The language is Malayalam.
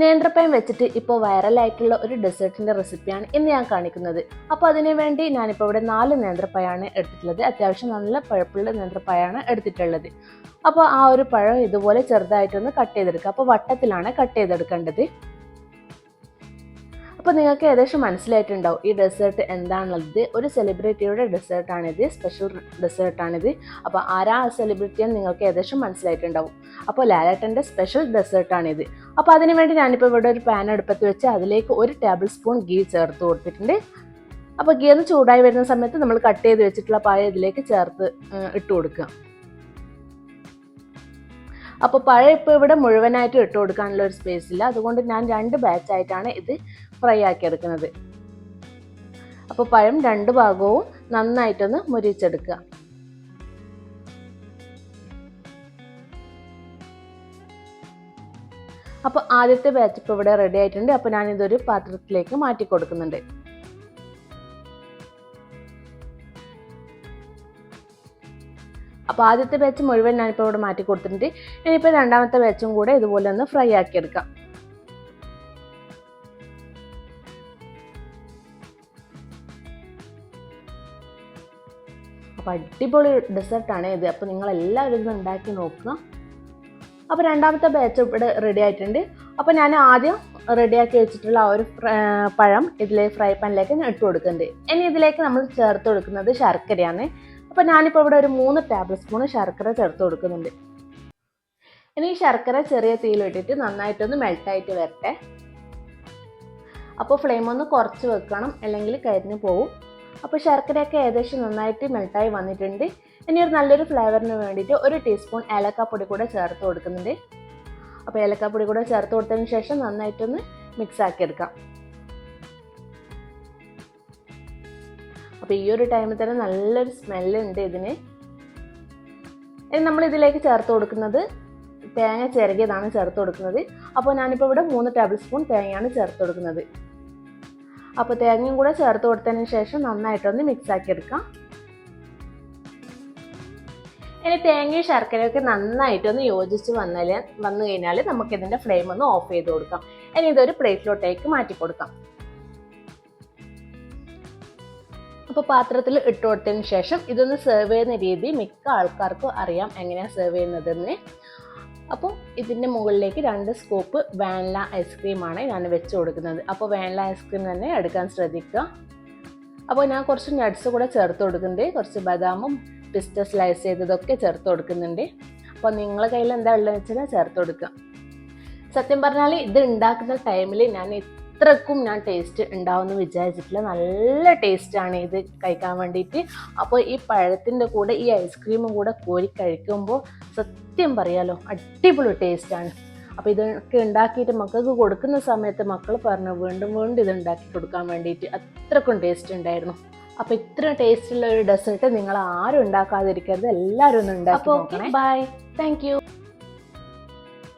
നേന്ത്രപ്പഴം വെച്ചിട്ട് ഇപ്പോൾ വൈറലായിട്ടുള്ള ഒരു ഡെസേർട്ടിന്റെ റെസിപ്പിയാണ് ഇന്ന് ഞാൻ കാണിക്കുന്നത്. അപ്പോൾ അതിനു വേണ്ടി ഞാനിപ്പോൾ ഇവിടെ നാല് നേന്ത്രപ്പയാണ് എടുത്തിട്ടുള്ളത്. അത്യാവശ്യം നല്ല പഴപ്പുള്ള നേന്ത്രപ്പയാണ് എടുത്തിട്ടുള്ളത്. അപ്പോൾ ആ ഒരു പഴം ഇതുപോലെ ചെറുതായിട്ടൊന്ന് കട്ട് ചെയ്തെടുക്കുക അപ്പോൾ വട്ടത്തിലാണ് കട്ട് ചെയ്തെടുക്കേണ്ടത്. അപ്പോൾ നിങ്ങൾക്ക് ഏകദേശം മനസ്സിലായിട്ടുണ്ടാവും ഈ ഡെസേർട്ട് എന്താണുള്ളത്. ഒരു സെലിബ്രിറ്റിയുടെ ഡെസേർട്ടാണിത് സ്പെഷ്യൽ ഡെസേർട്ടാണിത് അപ്പോൾ ആരാ ആ സെലിബ്രിറ്റി എന്ന് നിങ്ങൾക്ക് ഏകദേശം മനസ്സിലായിട്ടുണ്ടാവും. അപ്പോൾ ലാലേട്ടന്റെ സ്പെഷ്യൽ ഡെസേർട്ടാണിത് അപ്പോൾ അതിന് വേണ്ടി ഞാനിപ്പോൾ ഇവിടെ ഒരു പാൻ അടുപ്പത്ത് വെച്ച് അതിലേക്ക് ഒരു ടേബിൾ സ്പൂൺ ഗീ ചേർത്ത് കൊടുത്തിട്ടുണ്ട്. അപ്പോൾ ഗീ ഒന്ന് ചൂടായി വരുന്ന സമയത്ത് നമ്മൾ കട്ട് ചെയ്ത് വെച്ചിട്ടുള്ള പായ ഇതിലേക്ക് ചേർത്ത് ഇട്ട് കൊടുക്കുക. അപ്പോൾ പഴം ഇപ്പോൾ ഇവിടെ മുഴുവനായിട്ട് ഇട്ട് കൊടുക്കാനുള്ള ഒരു സ്പേസ് ഇല്ല. അതുകൊണ്ട് ഞാൻ രണ്ട് ബാച്ചായിട്ടാണ് ഇത് ഫ്രൈ ആക്കി എടുക്കുന്നത്. അപ്പോൾ പഴം രണ്ട് ഭാഗവും നന്നായിട്ടൊന്ന് മുരിച്ചെടുക്കുക. അപ്പോൾ ആദ്യത്തെ ബാച്ച് ഇപ്പോൾ ഇവിടെ റെഡി ആയിട്ടുണ്ട്. അപ്പോൾ ഞാൻ ഇതൊരു പാത്രത്തിലേക്ക് മാറ്റി കൊടുക്കുന്നുണ്ട്. അപ്പോൾ ആദ്യത്തെ ബാച്ച് മുഴുവൻ ഞാനിപ്പോൾ ഇവിടെ മാറ്റി കൊടുത്തിട്ടുണ്ട്. ഇനിയിപ്പോൾ രണ്ടാമത്തെ ബാച്ചും കൂടെ ഇതുപോലെ ഒന്ന് ഫ്രൈ ആക്കിയെടുക്കാം അപ്പോൾ അടിപൊളി ഡെസേർട്ടാണ് ഇത്. അപ്പോൾ നിങ്ങൾ എല്ലാവരും ഇത് ഉണ്ടാക്കി നോക്കുക. അപ്പോൾ രണ്ടാമത്തെ ബാച്ച് ഇവിടെ റെഡി ആയിട്ടുണ്ട്. അപ്പോൾ ഞാൻ ആദ്യം റെഡിയാക്കി വെച്ചിട്ടുള്ള ആ ഒരു പഴം ഇതിലെ ഫ്രൈ പാനിലേക്ക് ഞാൻ ഇട്ട് കൊടുക്കുന്നുണ്ട്. ഇനി ഇതിലേക്ക് നമ്മൾ ചേർത്ത് കൊടുക്കുന്നത് ശർക്കരയാണ്. അപ്പോൾ ഞാനിപ്പോൾ ഇവിടെ ഒരു മൂന്ന് ടേബിൾ സ്പൂൺ ശർക്കര ചേർത്ത് കൊടുക്കുന്നുണ്ട്. ഇനി ഈ ശർക്കര ചെറിയ തീയിലിട്ടിട്ട് നന്നായിട്ടൊന്ന് മെൽട്ടായിട്ട് വരട്ടെ. അപ്പോൾ ഫ്ലെയിം ഒന്ന് കുറച്ച് വെക്കണം അല്ലെങ്കിൽ കരിഞ്ഞു പോവും. അപ്പോൾ ശർക്കരയൊക്കെ ഏകദേശം നന്നായിട്ട് മെൽട്ടായി വന്നിട്ടുണ്ട്. ഇനി ഒരു നല്ലൊരു ഫ്ലേവറിന് വേണ്ടിയിട്ട് ഒരു ടീസ്പൂൺ ഏലക്കാപ്പൊടി കൂടെ ചേർത്ത് കൊടുക്കുന്നുണ്ട്. അപ്പോൾ ഏലക്കാപ്പൊടി കൂടെ ചേർത്ത് കൊടുത്തതിന് ശേഷം നന്നായിട്ടൊന്ന് മിക്സ് ആക്കി അപ്പോൾ ഈ ഒരു ടൈമിൽ തന്നെ നല്ലൊരു സ്മെല്ലുണ്ട് ഇതിന്. ഇനി നമ്മൾ ഇതിലേക്ക് ചേർത്ത് കൊടുക്കുന്നത് തേങ്ങ ചിരകിയതാണ് ചേർത്ത് കൊടുക്കുന്നത്. അപ്പോൾ ഞാനിപ്പോൾ ഇവിടെ മൂന്ന് ടേബിൾ സ്പൂൺ തേങ്ങയാണ് ചേർത്ത് കൊടുക്കുന്നത്. അപ്പോൾ തേങ്ങയും കൂടെ ചേർത്ത് കൊടുത്തതിന് ശേഷം നന്നായിട്ടൊന്ന് മിക്സ് ആക്കി എടുക്കാം. ഇനി തേങ്ങയും ശർക്കരയൊക്കെ നന്നായിട്ടൊന്ന് യോജിച്ച് വന്നാൽ വന്നു കഴിഞ്ഞാൽ നമുക്കിതിന്റെ ഫ്ലെയിം ഒന്ന് ഓഫ് ചെയ്ത് കൊടുക്കാം. ഇനി ഇതൊരു പ്ലേറ്റിലോട്ടേക്ക് മാറ്റി കൊടുക്കാം. അപ്പോൾ പാത്രത്തിൽ ഇട്ട് കൊടുത്തതിന് ശേഷം ഇതൊന്ന് സെർവ് ചെയ്യുന്ന രീതി മിക്ക ആൾക്കാർക്കും അറിയാം എങ്ങനെയാണ് സെർവ് ചെയ്യുന്നതെന്ന്. അപ്പോൾ ഇതിന്റെ മുകളിലേക്ക് രണ്ട് സ്കൂപ്പ് വാനില ഐസ്ക്രീമാണ് ഞാൻ വെച്ച് കൊടുക്കുന്നത്. അപ്പോൾ വാനില ഐസ്ക്രീം തന്നെ എടുക്കാൻ ശ്രദ്ധിക്കുക. അപ്പോൾ ഞാൻ കുറച്ച് നട്ട്സ് കൂടെ ചേർത്ത് കൊടുക്കുന്നുണ്ട്. കുറച്ച് ബദാമും പിസ്റ്റ സ്ലൈസ് ചെയ്തതൊക്കെ ചേർത്ത് കൊടുക്കുന്നുണ്ട്. അപ്പോൾ നിങ്ങളെ കയ്യിൽ എന്താ ഉള്ളതെന്ന് വെച്ചാൽ ചേർത്ത് കൊടുക്കുക. സത്യം പറഞ്ഞാൽ ഇത് ഉണ്ടാക്കുന്ന ടൈമിൽ ഞാൻ ഇത്രക്കും ഞാൻ ടേസ്റ്റ് ഉണ്ടാവുമെന്ന് വിചാരിച്ചിട്ടില്ല. നല്ല ടേസ്റ്റാണ് ഇത് കഴിക്കാൻ വേണ്ടിയിട്ട് അപ്പോൾ ഈ പഴത്തിന്റെ കൂടെ ഈ ഐസ്ക്രീമും കൂടെ കോരി കഴിക്കുമ്പോൾ സത്യം പറയാലോ അടിപൊളി ടേസ്റ്റാണ് അപ്പോൾ ഇതൊക്കെ ഉണ്ടാക്കിയിട്ട് മക്കൾക്ക് കൊടുക്കുന്ന സമയത്ത് മക്കൾ പറഞ്ഞു വീണ്ടും വീണ്ടും ഇത് ഉണ്ടാക്കി കൊടുക്കാൻ വേണ്ടിയിട്ട് അത്രക്കും ടേസ്റ്റ് ഉണ്ടായിരുന്നു. അപ്പോൾ ഇത്ര ടേസ്റ്റുള്ള ഒരു ഡെസേർട്ട് നിങ്ങൾ ആരും ഉണ്ടാക്കാതിരിക്കരുത്. എല്ലാവരും ഒന്ന് ഉണ്ടാക്കി ബൈ താങ്ക് യു